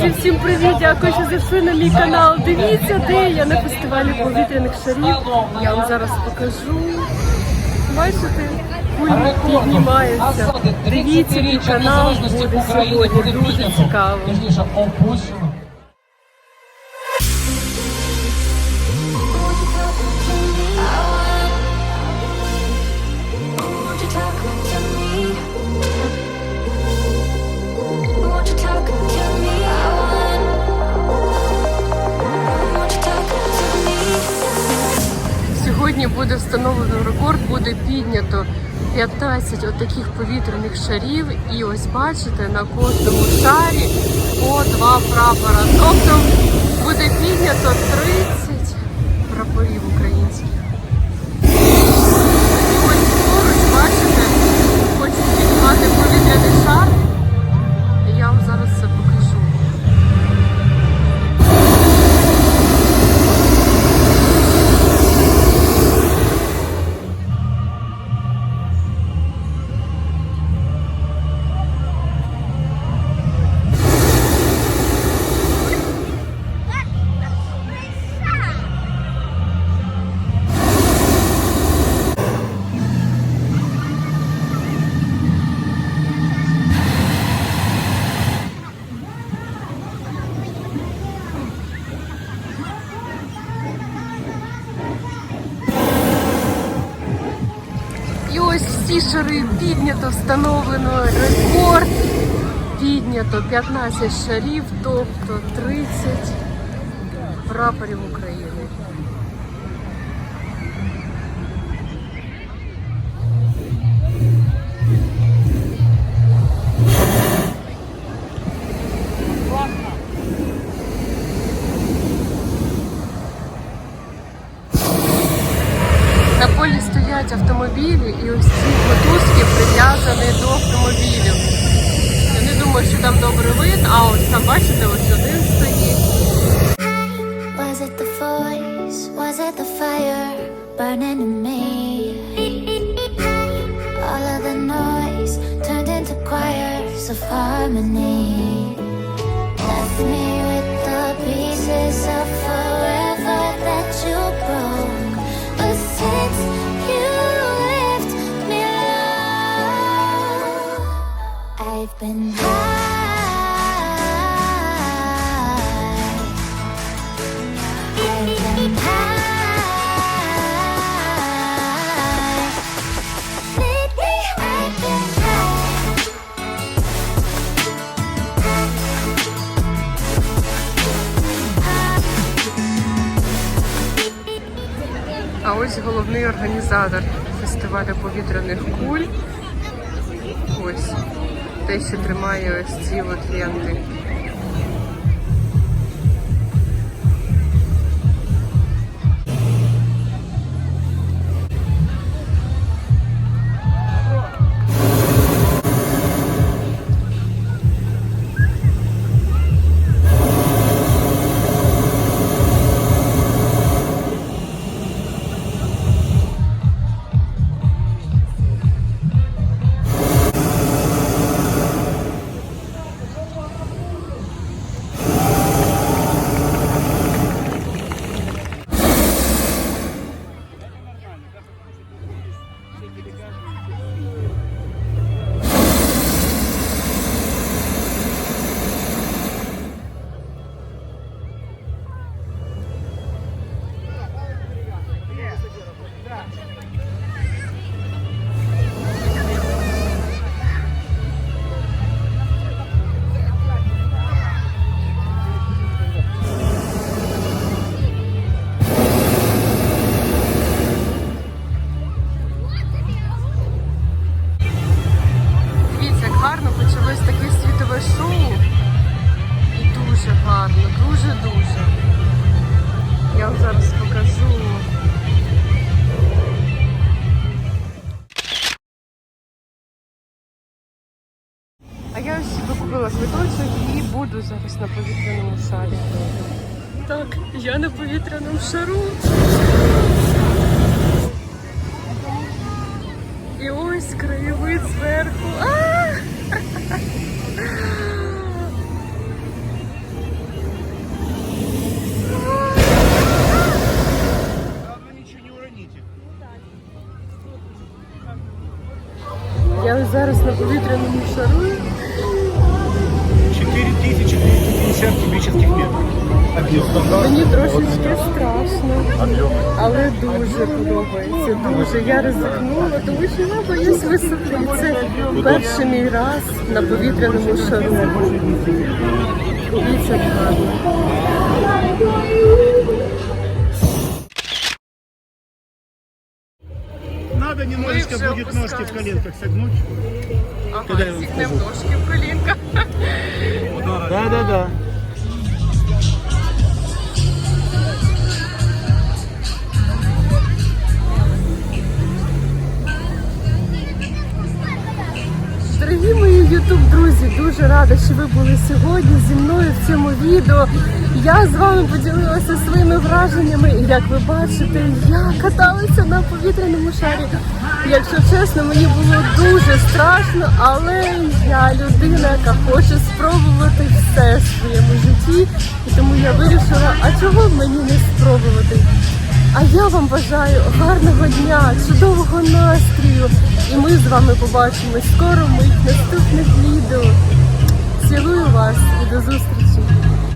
Друзі, всім привіт! Дякую, що зайшли на мій канал. Дивіться, де я на фестивалі повітряних шарів. Я вам зараз покажу. Бачите, кулі піднімаються. Дивіться, мій канал буде сьогодні. Дуже цікаво. Talk буде встановлено рекорд, буде піднято 15 отаких повітряних шарів. І ось бачите, на кожному шарі по два прапора. Тобто буде піднято 30 шари піднято, встановлено рекорд. Піднято 15 шарів, тобто 30 прапорів України. Стоять автомобілі і ось ці мотузки прив'язані до автомобілів. Я не думаю, що там добрий вид, а ось там бачите, ось один стоїть. All of the noise turned into choirs of. А ось головний організатор фестивалю повітряних куль. Ось те, що тримає ось ці от ленти. Дивіться, гарно, дуже-дуже. Я вам зараз покажу. А я ось собі купила квиточок і буду зараз на повітряному шарі. Так, я на повітряному шару. І ось краєвид зверху. А! Зараз на повітряному шару. 4050 кубічних метрів. Мені трошечки страшно, але дуже подобається. Дуже я ризикнула, тому що я боюсь висоти. Це перший мій раз на повітряному шару. Дивіться, гарно. Надо уже будет ножки в коленках согнуть. Ага, Куди я вам скажу? ножки в колінках. Да, да, да. Дорогі мої ютуб друзі, дуже рада, що ви були сьогодні зі мною в цьому відео. Я з вами поділилася своїми враженнями, і як ви бачите, я каталася на повітряному шарі. Якщо чесно, мені було дуже страшно, але я людина, яка хоче спробувати все в своєму житті, і тому я вирішила, а чого б мені не спробувати? А я вам бажаю гарного дня, чудового настрою. І ми з вами побачимось скоро в моїх наступних відео. Цілую вас і до зустрічі!